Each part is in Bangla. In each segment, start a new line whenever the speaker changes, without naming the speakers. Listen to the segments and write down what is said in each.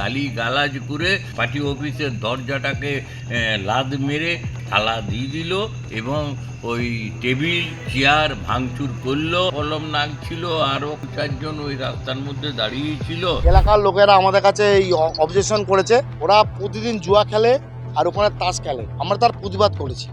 গালি গালাজ করে পার্টি অফিসের দরজাটাকে লাদ মেরে থালা দিয়ে দিল এবং ওই টেবিল, চেয়ার ভাঙচুর করল। কলম নাগ ছিল আরও চারজন ওই রাস্তার মধ্যে দাঁড়িয়েছিল।
এলাকার লোকেরা আমাদের কাছে এই অবজেকশন করেছে। ওরা প্রতিদিন জুয়া খেলে আর ওখানে তাস খেলে। আমরা তার প্রতিবাদ করেছি।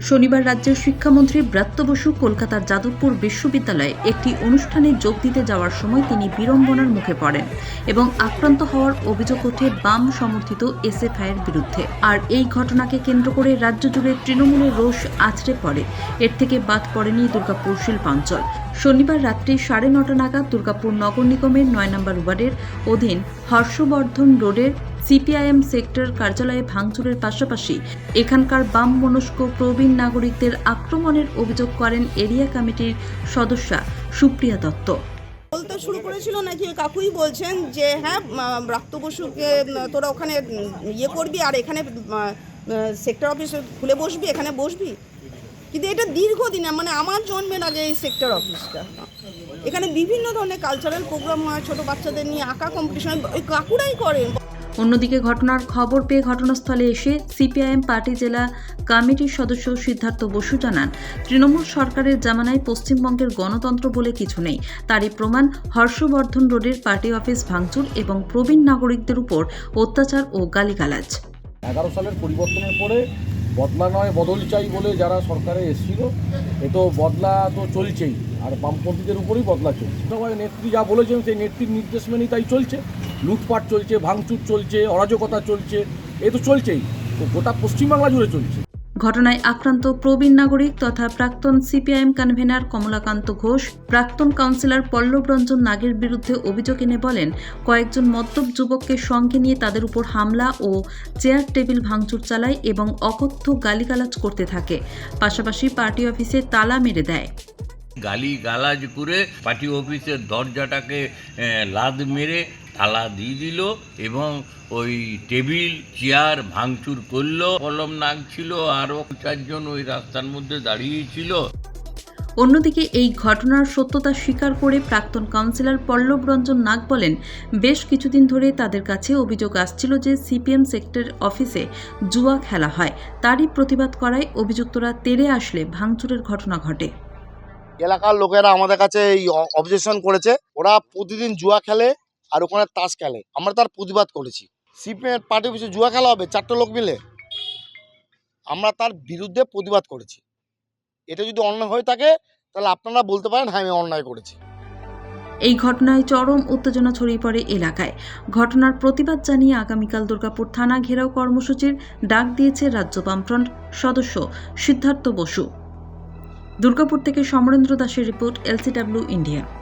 শনিবার রাজ্যের শিক্ষামন্ত্রী ব্রাত্য বসু কলকাতার যাদবপুর বিশ্ববিদ্যালয়ে একটি অনুষ্ঠানে যোগ দিতে যাওয়ার সময় তিনি বিড়ম্বনার মুখে পড়েন এবং আক্রান্ত হওয়ার অভিযোগ ওঠে বাম সমর্থিত এসএফআইয়ের বিরুদ্ধে। আর এই ঘটনাকে কেন্দ্র করে রাজ্য জুড়ে তৃণমূলের রোষ আছড়ে পড়ে। এর থেকে বাদ পড়েনি দুর্গাপুর শিল্পাঞ্চল। শনিবার রাত্রি সাড়ে নটা নাগাদ দুর্গাপুর নগর নিগমের নয় নম্বর ওয়ার্ডের অধীন হর্ষবর্ধন রোডের সিপিআইএম সেক্টর কার্যালয়ে ভাঙচুরের পাশাপাশি এখানকার বাম মনস্ক প্রবীণ নাগরিকদের আক্রমণের অভিযোগ করেন এরিয়া কমিটির সদস্যা সুপ্রিয়া দত্ত।
বলতে শুরু করেছিল নাকি কাকুই বলছেন যে হ্যাঁ রক্ত বসুকে তোরা ওখানে ইয়ে করবি আর এখানে সেক্টর অফিস খুলে বসবি, এখানে বসবি? কিন্তু এটা দীর্ঘদিন মানে আমার জন্মের আগে এই সেক্টর অফিসটা। এখানে বিভিন্ন ধরনের কালচারাল প্রোগ্রাম হয়, ছোট বাচ্চাদের নিয়ে আঁকা কম্পিটিশন ওই কাকুরাই করেন।
অন্যদিকে ঘটনার খবর পেয়ে ঘটনাস্থলে এসে সিপিআইএম পার্টি জেলা কমিটির সদস্য সিদ্ধার্থ বসু জানান, তৃণমূল সরকারের জামানায় পশ্চিমবঙ্গের গণতন্ত্র বলে কিছু নেই। তারই প্রমাণ হর্ষবর্ধন রোডের পার্টি অফিস ভাঙচুর এবং প্রবীণ নাগরিকদের উপর অত্যাচার ও গালিগালাজ।
এগারো সালের পরিবর্তনের পরে বদলা নয়, বদল চাই বলে যারা সরকারে এসেছিল, এ তো বদলা তো চলছেই। আর বামপন্থীদের উপরেই বদলা চলছে। সবাই নেত্রী যা বলেছেন, সেই নেত্রীর নির্দেশ মেনেই তাই চলছে। লুটপাট চলছে ভাঙচুর চলছে অরাজকতা চলছে এ তো চলছেই। তো গোটা পশ্চিমবাংলা জুড়ে চলছে।
ঘটনায় আক্রান্ত প্রবীণ নাগরিক তথা প্রাক্তন সিপিআইএম কনভেনার কমলাকান্ত ঘোষ প্রাক্তন কাউন্সিলর পল্লব রঞ্জন নাগের বিরুদ্ধে অভিযোগ এনে বলেন কয়েকজন মদ্যপ যুবককে সঙ্গে নিয়ে তাদের উপর হামলা ও চেয়ার টেবিল ভাঙচুর চালায় এবং অকথ্য গালিগালাজ করতে থাকে। পাশাপাশি পার্টি অফিসে তালা মেরে দেয়।
গালি গালাজ করে পার্টি অফিসের দরজাটাকে লাদ মেরে তালা দিয়ে দিল এবং ওই টেবিল চেয়ার ভাঙচুর করল। কলম নাগ ছিল আরও চারজন ওই রাস্তার মধ্যে দাঁড়িয়েছিল।
অন্যদিকে এই ঘটনার সত্যতা স্বীকার করে প্রাক্তন কাউন্সিলর পল্লব রঞ্জন নাগ বলেন বেশ কিছুদিন ধরে তাদের কাছে অভিযোগ আসছিল যে সিপিএম সেক্টর অফিসে জুয়া খেলা হয়। তারই প্রতিবাদ করায় অভিযুক্তরা তেড়ে আসলে ভাঙচুরের ঘটনা ঘটে।
এলাকার লোকেরা আমাদের কাছে এই অবজেকশন করেছে। ওরা প্রতিদিন জুয়া খেলে। আর ওখানে তাস খেলে। আমরা তার প্রতিবাদ করেছি। সিপিএম পার্টি অফিসে জুয়া খেলা হবে, চারটে লোক মিলে। আমরা তার বিরুদ্ধে প্রতিবাদ করেছি। এটা যদি অন্যায় হয়ে থাকে, তাহলে আপনারা বলতে পারেন হ্যাঁ আমি অন্যায় করেছি।
এই ঘটনায় চরম উত্তেজনা ছড়িয়ে পড়ে এলাকায়। ঘটনার প্রতিবাদ জানিয়ে আগামীকাল দুর্গাপুর থানা ঘেরাও কর্মসূচির ডাক দিয়েছে রাজ্য বামফ্রন্ট সদস্য সিদ্ধার্থ বসু। দুর্গাপুর থেকে সমরেন্দ্র দাসের report, LCW India.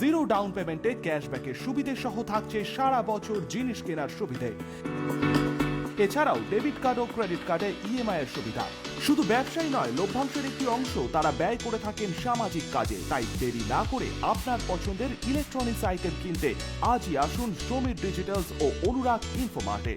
Zero down পেমেন্টে ক্যাশব্যাকের সুবিধে সহ থাকছে সারা বছর জিনিস কেনার সুবিধে। এছাড়াও ডেবিট কার্ড ও ক্রেডিট কার্ডে ইএমআই এর সুবিধা। শুধু ব্যবসায়ী নয়, লভ্যাংশের একটি অংশ তারা ব্যয় করে থাকেন সামাজিক কাজে। তাই দেরি না করে আপনার পছন্দের ইলেকট্রনিক্স আইটেম কিনতে আজই আসুন সমীর ডিজিটালস ও অনুরাগ ইনফোমার্টে